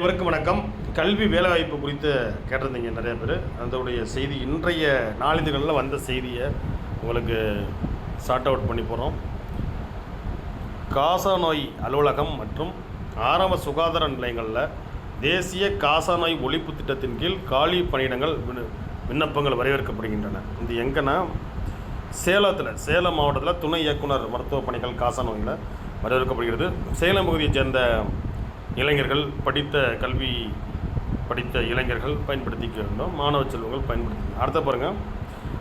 இவருக்கு வணக்கம். கல்வி வேலைவாய்ப்பு குறித்து கேட்டிருந்தீங்க நிறைய பேர். அதோடைய செய்தி இன்றைய நாளிதழ்களில் வந்த செய்தியை உங்களுக்கு ஷார்ட் அவுட் பண்ணி போகிறோம் காசநோய் அலுவலகம் மற்றும் ஆரம்ப சுகாதார நிலையங்களில் தேசிய காசநோய் ஒழிப்பு திட்டத்தின் கீழ் காலி பணியிடங்கள் விண்ண- விண்ணப்பங்கள் வரவேற்கப்படுகின்றன. இது எங்கன்னா சேலத்தில் சேலம் மாவட்டத்தில் துணை இயக்குனர் மருத்துவ பணிகள் காசநோயில் வரவேற்கப்படுகிறது. சேலம் பகுதியைச் சேர்ந்த இளைஞர்கள் படித்த கல்வி படித்த இளைஞர்கள் பயன்படுத்திக்க வேண்டும் மாணவ செல்வங்கள் பயன்படுத்தி அடுத்த பாருங்கள்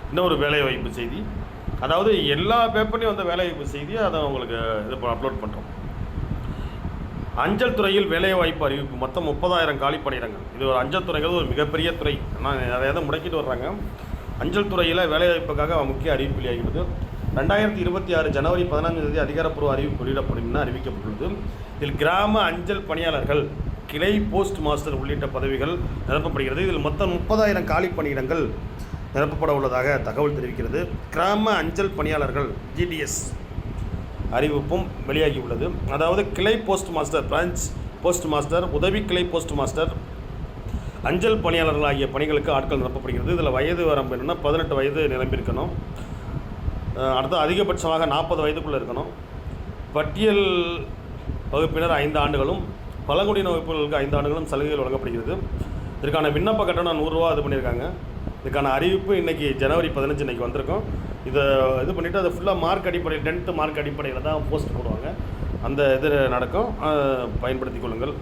இன்னொரு வேலைவாய்ப்பு செய்தி. அதாவது எல்லா பேப்பர்லேயும் வந்த வேலைவாய்ப்பு செய்தியை அதை உங்களுக்கு இது அப்லோட் பண்ணுறோம் அஞ்சல் துறையில் வேலைவாய்ப்பு அறிவிப்பு. மொத்தம் முப்பதாயிரம் காலி பணியிடங்கள். இது ஒரு அஞ்சல் துறைங்கிறது ஒரு மிகப்பெரிய துறை. ஆனால் நிறைய முடக்கிட்டு வர்றாங்க. அஞ்சல் துறையில் வேலைவாய்ப்புக்காக முக்கிய அறிவிப்பு வெளியாகிறது ரெண்டாயிரத்தி இருபத்தி ஆறு ஜனவரி பதினான்காம் தேதி அதிகாரப்பூர்வ அறிவிப்பு வெளியிடப்படும் என அறிவிக்கப்பட்டுள்ளது. இதில் கிராம அஞ்சல் பணியாளர்கள் கிளை போஸ்ட் மாஸ்டர் உள்ளிட்ட பதவிகள் நிரப்பப்படுகிறது. இதில் மொத்தம் முப்பதாயிரம் காலி பணியிடங்கள் நிரப்பப்பட உள்ளதாக தகவல் தெரிவிக்கிறது. கிராம அஞ்சல் பணியாளர்கள் ஜிடிஎஸ் அறிவிப்பும் வெளியாகியுள்ளது. அதாவது கிளை post master branch post master உதவி கிளை போஸ்ட் மாஸ்டர் அஞ்சல் பணியாளர்கள் ஆகிய பணிகளுக்கு ஆட்கள் நிரப்பப்படுகிறது. இதில் வயது வரம்பு என்னென்னா பதினெட்டு வயது நிரம்பியிருக்கணும். அடுத்து அதிகபட்சமாக நாற்பது வயதுக்குள்ளே இருக்கணும். பட்டியல் வகுப்பினர் ஐந்து ஆண்டுகளும் பழங்குடியின வகுப்புகளுக்கு ஐந்து ஆண்டுகளும் சலுகைகள் வழங்கப்படுகிறது. இதற்கான விண்ணப்ப கட்டணம் நூறுரூவா இது பண்ணியிருக்காங்க. இதுக்கான அறிவிப்பு இன்றைக்கி ஜனவரி பதினஞ்சு இன்றைக்கி வந்திருக்கும். இதை இது பண்ணிவிட்டு அதை ஃபுல்லாக மார்க் அடிப்படையில் டென்த்து மார்க் அடிப்படையில் தான் போஸ்ட் போடுவாங்க. அந்த இது நடக்கும். பயன்படுத்தி கொள்ளுங்கள்.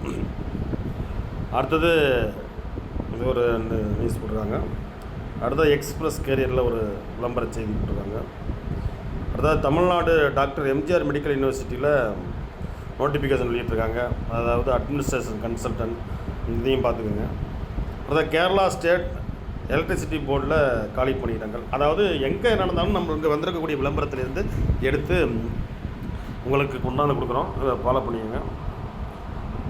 அடுத்தது இது ஒரு நியூஸ் போடுறாங்க. அடுத்தது எக்ஸ்பிரஸ் கேரியரில் ஒரு விளம்பர செய்தி போட்டிருக்காங்க. அதாவது தமிழ்நாடு டாக்டர் எம்ஜிஆர் மெடிக்கல் யூனிவர்சிட்டியில் நோட்டிஃபிகேஷன் வெளியிட்டிருக்காங்க. அதாவது அட்மினிஸ்ட்ரேஷன் கன்சல்டன்ட் இதையும் பார்த்துக்கோங்க. அதாவது கேரளா ஸ்டேட் எலக்ட்ரிசிட்டி போர்டில் காலி பணியிடங்கள். அதாவது எங்கே நடந்தாலும் நம்ம இங்கே வந்திருக்கக்கூடிய விளம்பரத்திலேருந்து எடுத்து உங்களுக்கு கொண்டாந்து கொடுக்குறோம். அதை ஃபாலோ பண்ணிக்கோங்க.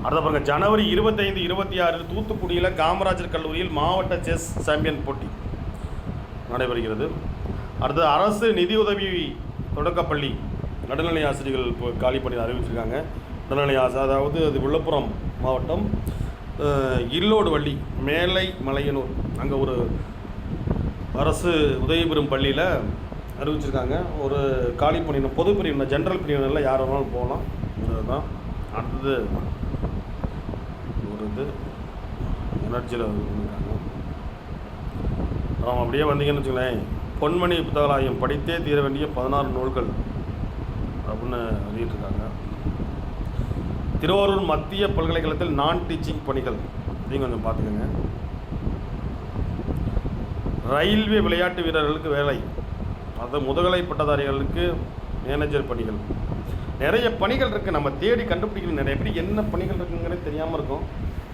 அடுத்த பாருங்க ஜனவரி இருபத்தைந்து இருபத்தி ஆறில் தூத்துக்குடியில் காமராஜர் கல்லூரியில் மாவட்ட செஸ் சாம்பியன் போட்டி நடைபெறுகிறது. அடுத்து அரசு நிதியுதவி தொடக்கப்பள்ளி நடுநிலை ஆசிரியர்கள் இப்போ காலி பண்ணி அறிவிச்சிருக்காங்க. நடுநிலை ஆசை அதாவது அது விழுப்புரம் மாவட்டம் இல்லோடு வள்ளி மேலை மலையனூர் அங்கே ஒரு அரசு உதவி பெறும் பள்ளியில் அறிவிச்சிருக்காங்க. ஒரு காலி பணியினர் பொது பிரிவினர் ஜென்ரல் பிரிவினரில் யார் வேணாலும் போகலாம். இதுதான் அடுத்தது ஒரு இது உணர்ச்சியில் பண்ணியிருக்காங்க அப்புறம் அப்படியே வந்தீங்கன்னு வச்சுங்களேன் பொன்மணி புத்தகலாயம் படித்தே தீர வேண்டிய பதினாறு நூல்கள் அப்படின்னு வெளியிட்டிருக்காங்க திருவாரூர் மத்திய பல்கலைக்கழகத்தில் நான் டீச்சிங் பணிகள். நீங்கள் கொஞ்சம் பார்த்துக்கோங்க. ரயில்வே விளையாட்டு வீரர்களுக்கு வேலை. அது முதுகலை பட்டதாரிகளுக்கு மேனேஜர் பணிகள். நிறைய பணிகள் இருக்குது நம்ம தேடி கண்டுபிடிக்கணும். நிறைய பேர் என்ன பணிகள் இருக்குங்கிறது தெரியாமல் இருக்கும்.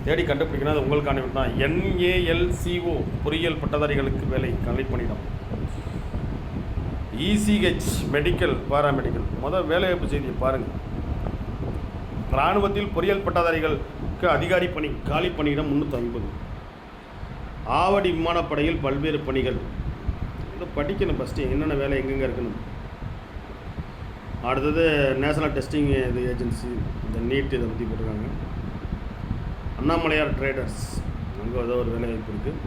தேடி கண்டுபிடிக்கணும். அது உங்களுக்கான தான். என்ஏஎல்சிஓ பொறியியல் பட்டதாரிகளுக்கு வேலை. கலை பணியிடம் இசிஹெச் மெடிக்கல் பாராமெடிக்கல் முதல் வேலைவாய்ப்பு செய்தியை பாருங்கள் இராணுவத்தில் பொறியியல் பட்டதாரிகளுக்கு அதிகாரி பணி காலி பணியிடம் முந்நூற்றி ஐம்பது. ஆவடி விமானப்படையில் பல்வேறு பணிகள். இதை படிக்கணும் ஃபஸ்ட்டு என்னென்ன வேலை எங்கெங்கே இருக்கணும் அடுத்தது நேஷனல் டெஸ்டிங் இது ஏஜென்சி இந்த நீட் இதை பற்றி போட்டிருக்காங்க. அண்ணாமலையார் ட்ரேடர்ஸ். அங்கே ஏதோ ஒரு வேலைவாய்ப்பு இருக்குது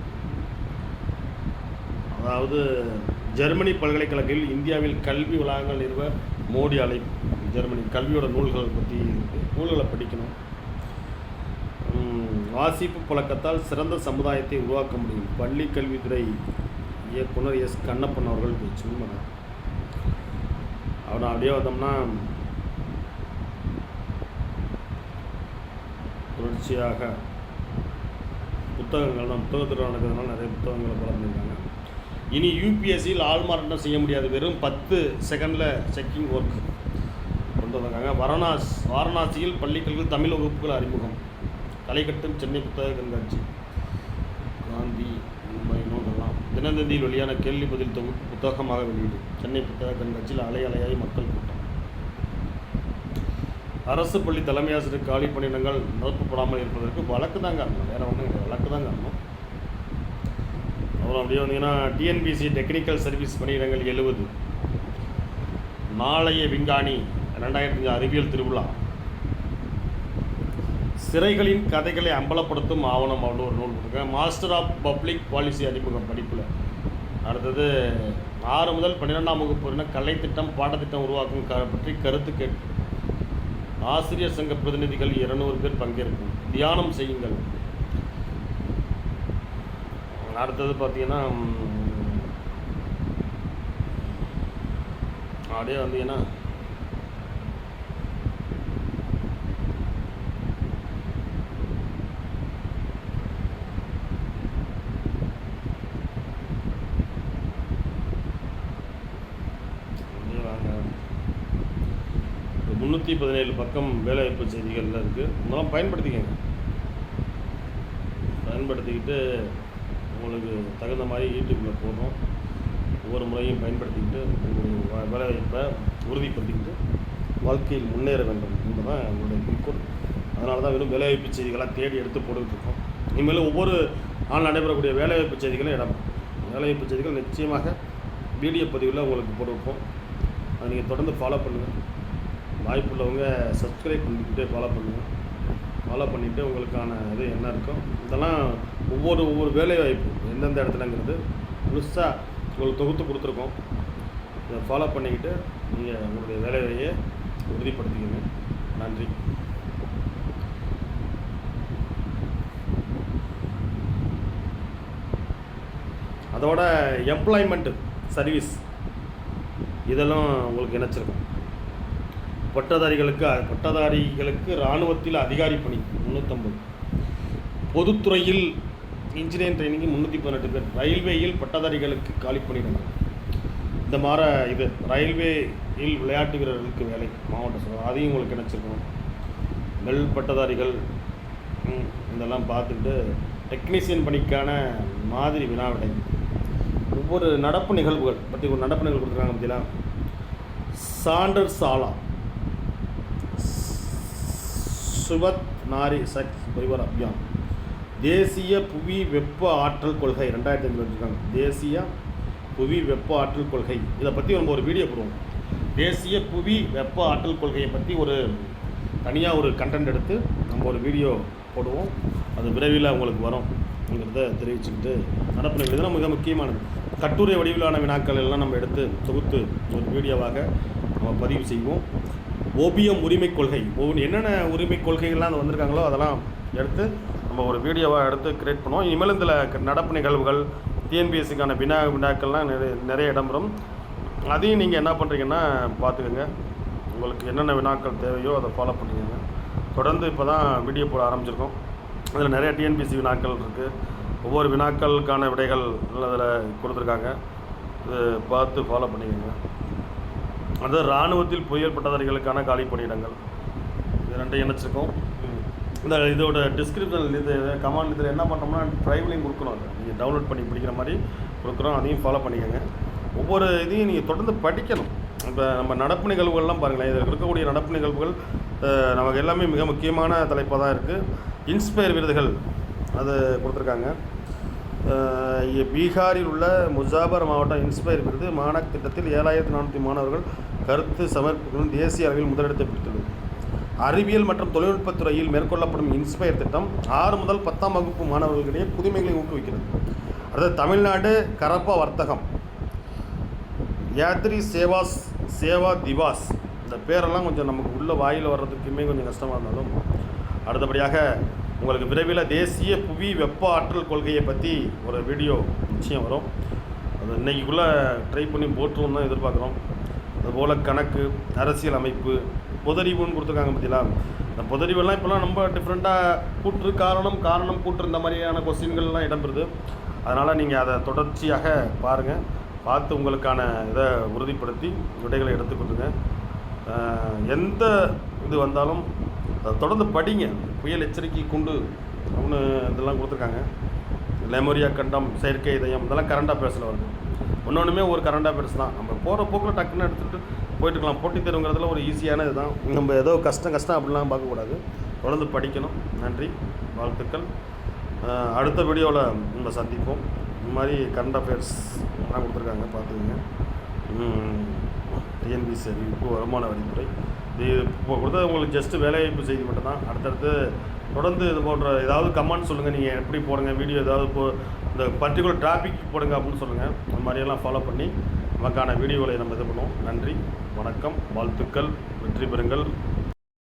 அதாவது ஜெர்மனி பல்கலைக்கழகத்தில் இந்தியாவில் கல்வி வளாகங்கள் நிறுவ மோடி அழைப்பு ஜெர்மனி கல்வியோட நூல்களை பற்றி நூல்களை படிக்கணும். வாசிப்பு பழக்கத்தால் சிறந்த சமுதாயத்தை உருவாக்க முடியும். பள்ளி கல்வித்துறை இயக்குனர் எஸ். கண்ணப்பன் அவர்கள் பேச்சு உண்மை அவன் அப்படியே வந்தோம்னா தொடர்ச்சியாக புத்தகங்கள் தான். புத்தக திருவிழா நடக்கிறதுனால நிறைய புத்தகங்களை வளர்ந்துருக்காங்க இனி யூபிஎஸ்சியில் ஆள்மாறாட்டம் செய்ய முடியாது. வெறும் பத்து செகண்டில் செக்கிங் ஒர்க் கொண்டு வந்தாங்க வாரணாஸ் வாரணாசியில் பள்ளிக்கல்வி தமிழ் வகுப்புகள் அறிமுகம். கலைக்கட்டும் சென்னை புத்தக கண்காட்சி. காந்தி மும்பை நூல்கள்லாம் தினந்தந்தியில் வெளியான கேள்வி பதில் தொகுப்பு புத்தகமாக வெளியீடு. சென்னை புத்தக கண்காட்சியில் அலை அலையாய் மக்கள் கூட்டம். அரசு பள்ளி தலைமை ஆசிரியர் காலி பணியிடங்கள் நிரப்பப்படாமல் இருப்பதற்கு வழக்கு தான் காரணம் வேறு ஒன்றும் கிடையாது. வழக்கு தான் காரணம் அப்படியே வந்தீங்கன்னா டிஎன்பிசி டெக்னிக்கல் சர்வீஸ் பணியிடங்கள் எழுபது. நாளைய விஞ்ஞானி ரெண்டாயிரத்தி அஞ்சு அறிவியல் திருவிழா. சிறைகளின் கதைகளை அம்பலப்படுத்தும் ஆவணம் அப்படின்னு ஒரு நூல் கொடுத்துருக்கேன் மாஸ்டர் ஆஃப் பப்ளிக் பாலிசி அறிமுகம் படிப்பில். அடுத்தது ஆறு முதல் பன்னிரெண்டாம் வகுப்பு கலைத்திட்டம் பாடத்திட்டம் உருவாக்கும் க பற்றி கருத்து கேட்கும் ஆசிரியர் சங்க பிரதிநிதிகள் இருநூறு பேர் பங்கேற்கும் தியானம் செய்யுங்கள். அடுத்தது பார்த்தீங்கன்னா அப்படியே வந்தீங்கன்னா அப்படியே முன்னூற்றி முந்நூற்றி பதினேழு பக்கம் வேலைவாய்ப்பு செய்திகளில் இருக்குது இதெல்லாம் பயன்படுத்திக்கங்க. பயன்படுத்திக்கிட்டு உங்களுக்கு தகுந்த மாதிரி யூடியூப்பில் போடுறோம் ஒவ்வொரு முறையும் பயன்படுத்திக்கிட்டு உங்களுடைய வேலைவாய்ப்பை உறுதிப்படுத்திக்கிட்டு வாழ்க்கையில் முன்னேற வேண்டும் என்பதுதான் என்னுடைய குறிக்கோள். அதனால தான் வெறும் வேலைவாய்ப்பு செய்திகளாக தேடி எடுத்து போட்டுக்கிட்டு இருக்கோம். இனிமேல் ஒவ்வொரு நாள் நடைபெறக்கூடிய வேலைவாய்ப்பு செய்திகளும் இடம். வேலைவாய்ப்பு செய்திகள் நிச்சயமாக வீடியோ பதிவில் உங்களுக்கு போட்டு அதை நீங்கள் தொடர்ந்து ஃபாலோ பண்ணுங்கள் வாய்ப்புள்ளவங்க சப்ஸ்கிரைப் பண்ணிக்கிட்டே ஃபாலோ பண்ணுங்கள் ஃபாலோ பண்ணிவிட்டு உங்களுக்கான இது என்ன இருக்கோ இதெல்லாம் ஒவ்வொரு ஒவ்வொரு வேலை வாய்ப்பு எந்தெந்த இடத்துலங்கிறது முழுசாக உங்களுக்கு தொகுத்து கொடுத்துருக்கோம். இதை ஃபாலோ பண்ணிக்கிட்டு நீங்கள் உங்களுடைய வேலையை உறுதிப்படுத்திக்கங்க. நன்றி. அதோட எம்ப்ளாய்மெண்ட்டு சர்வீஸ் இதெல்லாம் உங்களுக்கு இணைச்சிருக்கும். பட்டதாரிகளுக்கு பட்டதாரிகளுக்கு இராணுவத்தில் அதிகாரி பணி முந்நூற்றம்பது பொதுத்துறையில் இன்ஜினியரிங் ட்ரைனிங்கு முந்நூற்றி பதினெட்டு பேர். ரயில்வேயில் பட்டதாரிகளுக்கு காலி பணியிடங்கள். இந்த மாற இது ரயில்வேயில் விளையாட்டு வீரர்களுக்கு வேலை மாவட்ட சொல்கிறோம் அதையும் உங்களுக்கு கிடைச்சிருக்கணும் நெல் பட்டதாரிகள் இதெல்லாம் பார்த்துட்டு டெக்னீஷியன் பணிக்கான மாதிரி வினாவிடை. ஒவ்வொரு நடப்பு நிகழ்வுகள் பற்றி ஒரு நடப்பு நிகழ்வு கொடுத்துருக்காங்க பார்த்தீங்களா சாண்டர் சாலா. சுவத் நாரி சக்ஸ் பரிவார் அபியான். தேசிய புவி வெப்ப ஆற்றல் கொள்கை ரெண்டாயிரத்தி அஞ்சில் வச்சுருக்காங்க. தேசிய புவி வெப்ப ஆற்றல் கொள்கை. இதை பற்றி நம்ம ஒரு வீடியோ போடுவோம். தேசிய புவி வெப்ப ஆற்றல் கொள்கையை பற்றி ஒரு தனியாக ஒரு கண்டென்ட் எடுத்து நம்ம ஒரு வீடியோ போடுவோம். அது விரைவில் உங்களுக்கு வரும்ங்கிறத தெரிவிச்சுக்கிட்டு நடப்பு நிகழ்வு மிக முக்கியமானது. கட்டுரை வடிவிலான வினாக்கள் எல்லாம் நம்ம எடுத்து தொகுத்து ஒரு வீடியோவாக நம்ம பதிவு செய்வோம். ஓபியம் உரிமை கொள்கை. ஒவ்வொரு என்னென்ன உரிமை கொள்கைகள்லாம் அது வந்திருக்காங்களோ அதெல்லாம் எடுத்து நம்ம ஒரு வீடியோவாக எடுத்து கிரியேட் பண்ணுவோம். இனிமேல் இதில் நடப்பு நிகழ்வுகள் டிஎன்பிஎஸ்சிக்கான வினா வினாக்கள்லாம் நிறைய நிறைய இடம்பெறும் அதையும் நீங்கள் என்ன பண்ணுறீங்கன்னா பார்த்துக்கோங்க. உங்களுக்கு என்னென்ன வினாக்கள் தேவையோ அதை ஃபாலோ பண்ணிக்கோங்க. தொடர்ந்து இப்போ தான் வீடியோ போட ஆரம்பிச்சிருக்கோம். அதில் நிறைய டிஎன்பிஎஸ்சி வினாக்கள் இருக்குது ஒவ்வொரு வினாக்களுக்கான விடைகள் அதில் கொடுத்துருக்காங்க. இது பார்த்து ஃபாலோ பண்ணிக்கோங்க. அது இராணுவத்தில் புயல் பட்டதாரிகளுக்கான காலி பணியிடங்கள். இது ரெண்டையும் இணைச்சிருக்கோம். இந்த இதோட டிஸ்கிரிப்ஷன் இது கமாண்ட் இதில் என்ன பண்ணோம்னா ட்ரைவ்லையும் கொடுக்கணும் அதை. நீங்கள் டவுன்லோட் பண்ணி படிக்கிற மாதிரி கொடுக்குறோம் அதையும் ஃபாலோ பண்ணிக்கோங்க. ஒவ்வொரு இதையும் நீங்கள் தொடர்ந்து படிக்கணும். இப்போ நம்ம நடப்பு நிகழ்வுகள்லாம் பாருங்களேன். இதில் இருக்கக்கூடிய நடப்பு நிகழ்வுகள் நமக்கு எல்லாமே மிக முக்கியமான தலைப்பாக தான் இருக்குது இன்ஸ்பயர் விருதுகள் அது கொடுத்துருக்காங்க. பீகாரில் உள்ள முசாபர் மாவட்டம் இன்ஸ்பயர் விருது மாணக் திட்டத்தில் ஏழாயிரத்தி நானூற்றி மாணவர்கள் கருத்து சமர்ப்பிக்கும் தேசிய அளவில் முதலிடத்தை பிடித்துள்ளது. அறிவியல் மற்றும் தொழில்நுட்பத் துறையில் மேற்கொள்ளப்படும் இன்ஸ்பயர் திட்டம் ஆறு முதல் பத்தாம் வகுப்பு மாணவர்களிடையே புதுமைகளை ஊக்குவிக்கிறது. அதாவது தமிழ்நாடு கரப்பா வர்த்தகம். யாத்ரி சேவாஸ் சேவா திவாஸ். இந்த பேரெல்லாம் கொஞ்சம் நமக்கு உள்ள வாயில் வர்றதுக்குமே கொஞ்சம் கஷ்டமாக இருந்தாலும் அடுத்தபடியாக உங்களுக்கு விரைவில் தேசிய புவி வெப்ப ஆற்றல் கொள்கையை பற்றி ஒரு வீடியோ நிச்சயம் வரும். அது இன்னைக்குள்ளே ட்ரை பண்ணி போட்டுருவோம் தான் எதிர்பார்க்குறோம். அதுபோல் கணக்கு அரசியல் அமைப்பு பொதறிவுன்னு கொடுத்துருக்காங்க பார்த்தீங்களா இந்த பொதறிவெல்லாம் இப்போலாம் ரொம்ப டிஃப்ரெண்ட்டாக கூற்று காரணம் காரணம் கூற்று இந்த மாதிரியான கொஸ்டின்கள்லாம் இடம்பெறுது. அதனால் நீங்கள் அதை தொடர்ச்சியாக பாருங்கள் பார்த்து உங்களுக்கான இதை உறுதிப்படுத்தி விடைகளை எடுத்துக்கொள்ளுங்க. எந்த இது வந்தாலும் அதை தொடர்ந்து படிங்க. புயல் எச்சரிக்கை குண்டு அப்படின்னு இதெல்லாம் கொடுத்துருக்காங்க. லெமோரியா கண்டம் செயற்கை இதயம் இதெல்லாம் கரண்டாக அஃபேர்ஸில் வருது. ஒன்றொன்றுமே ஒரு கரண்ட் அஃபேர்ஸ் தான். நம்ம போகிற போக்கில் டக்குன்னு எடுத்துகிட்டு போயிட்டுருக்கலாம். போட்டி தேர்வுங்கிறதுல ஒரு ஈஸியான இதுதான். நம்ம ஏதோ கஷ்டம் கஷ்டம் அப்படிலாம் பார்க்கக்கூடாது. தொடர்ந்து படிக்கணும். நன்றி. வாழ்த்துக்கள். அடுத்த வீடியோவில் நம்ம சந்திப்போம். இந்த மாதிரி கரண்ட் அஃபேர்ஸ் எல்லாம் கொடுத்துருக்காங்க. பார்த்துக்கோங்க. டிஎன்பிசி அறிவிப்பு வருமான வரித்துறை. இது இப்போ கொடுத்தது உங்களுக்கு ஜஸ்ட்டு வேலைவாய்ப்பு செய்தி மட்டும்தான். அடுத்தடுத்து தொடர்ந்து இது போன்ற ஏதாவது கமெண்ட் சொல்லுங்கள் நீங்கள் எப்படி போடுங்க வீடியோ ஏதாவது இப்போ இந்த பர்டிகுலர் டாபிக் போடுங்க அப்படின்னு சொல்லுங்கள் அந்த மாதிரியெல்லாம் ஃபாலோ பண்ணி நமக்கான வீடியோவில் நம்ம இது பண்ணுவோம். நன்றி வணக்கம் வாழ்த்துக்கள் வெற்றி பெறுங்கள்.